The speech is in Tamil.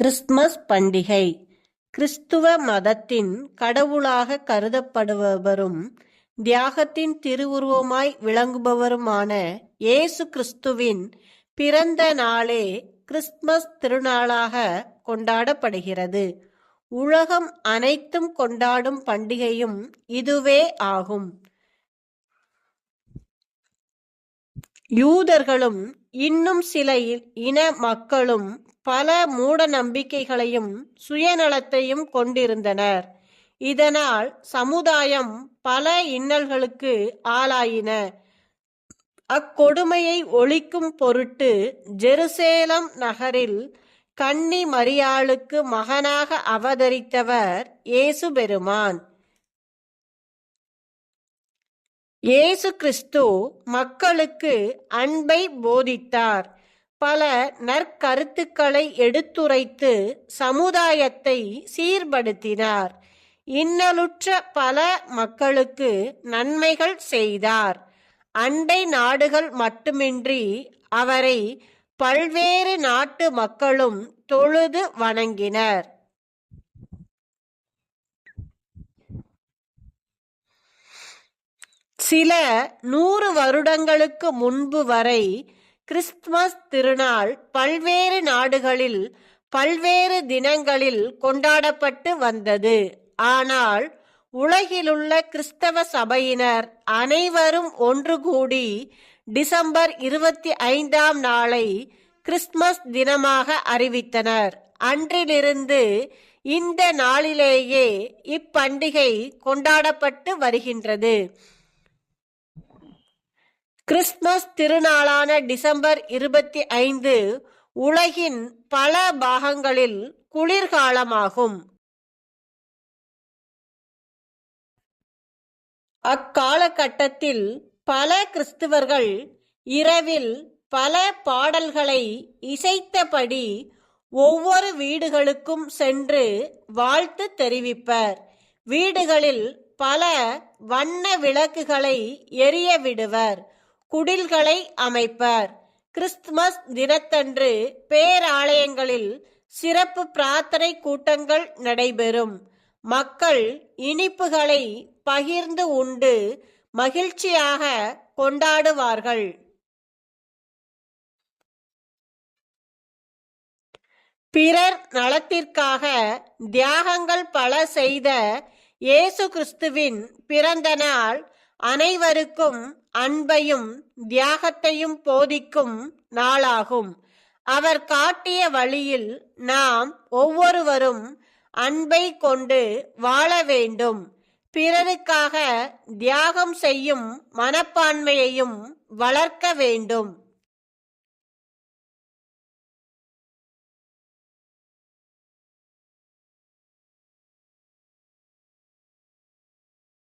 கிறிஸ்துமஸ் பண்டிகை. கிறிஸ்துவ மதத்தின் கடவுளாக கருதப்படுபவரும் தியாகத்தின் திருவுருவமாய் விளங்குபவருமான இயேசு கிறிஸ்துவின் பிறந்த நாளே கிறிஸ்துமஸ் திருநாளாக கொண்டாடப்படுகிறது. உலகம் அனைத்தும் கொண்டாடும் பண்டிகையும் இதுவே ஆகும். யூதர்களும் இன்னும் சில இன மக்களும் பல மூட நம்பிக்கைகளையும் சுயநலத்தையும் கொண்டிருந்தனர். இதனால் சமுதாயம் பல இன்னல்களுக்கு ஆளாயின. அக்கொடுமையை ஒழிக்கும் பொருட்டு ஜெருசேலம் நகரில் கன்னி மரியாளுக்கு மகனாக அவதரித்தவர் இயேசு பெருமான். இயேசு கிறிஸ்து மக்களுக்கு அன்பை போதித்தார். பல நற்கருத்துக்களை எடுத்துரைத்து சமுதாயத்தை சீர்படுத்தினார். இன்னலுற்ற பல மக்களுக்கு நன்மைகள் செய்தார். அண்டை நாடுகள் மட்டுமின்றி அவரை பல்வேறு நாட்டு மக்களும் தொழுது வணங்கினர். சில நூறு வருடங்களுக்கு முன்பு வரை கிறிஸ்துமஸ் திருநாள் பல்வேறு நாடுகளில் பல்வேறு தினங்களில் கொண்டாடப்பட்டு வந்தது. ஆனால் உலகிலுள்ள கிறிஸ்தவ சபையினர் அனைவரும் ஒன்று கூடி டிசம்பர் இருபத்தி ஐந்தாம் நாளை கிறிஸ்துமஸ் தினமாக அறிவித்தனர். அன்றிலிருந்து இந்த நாளிலேயே இப்பண்டிகை கொண்டாடப்பட்டு வருகின்றது. கிறிஸ்துமஸ் திருநாளான டிசம்பர் இருபத்தி ஐந்து உலகின் பல பாகங்களில் குளிர்காலமாகும். அக்காலகட்டத்தில் பல கிறிஸ்துவர்கள் இரவில் பல பாடல்களை இசைத்தபடி ஒவ்வொரு வீடுகளுக்கும் சென்று வாழ்த்து தெரிவிப்பர். வீடுகளில் பல வண்ண விளக்குகளை எரிய விடுவர். குடில்களை அமைப்பர். கிறிஸ்துமஸ் தினத்தன்று பேராலயங்களில் சிறப்பு பிரார்த்தனை கூட்டங்கள் நடைபெறும். மக்கள் இனிப்புகளை பகிர்ந்து உண்டு மகிழ்ச்சியாக கொண்டாடுவார்கள். பிறர் நலத்திற்காக தியாகங்கள் பல செய்த இயேசு கிறிஸ்துவின் பிறந்த நாள் அனைவருக்கும் அன்பையும் தியாகத்தையும் போதிக்கும் நாளாகும். அவர் காட்டிய வழியில் நாம் ஒவ்வொருவரும் அன்பை கொண்டு வாழ வேண்டும். பிறருக்காக தியாகம் செய்யும் மனப்பான்மையையும் வளர்க்க வேண்டும்.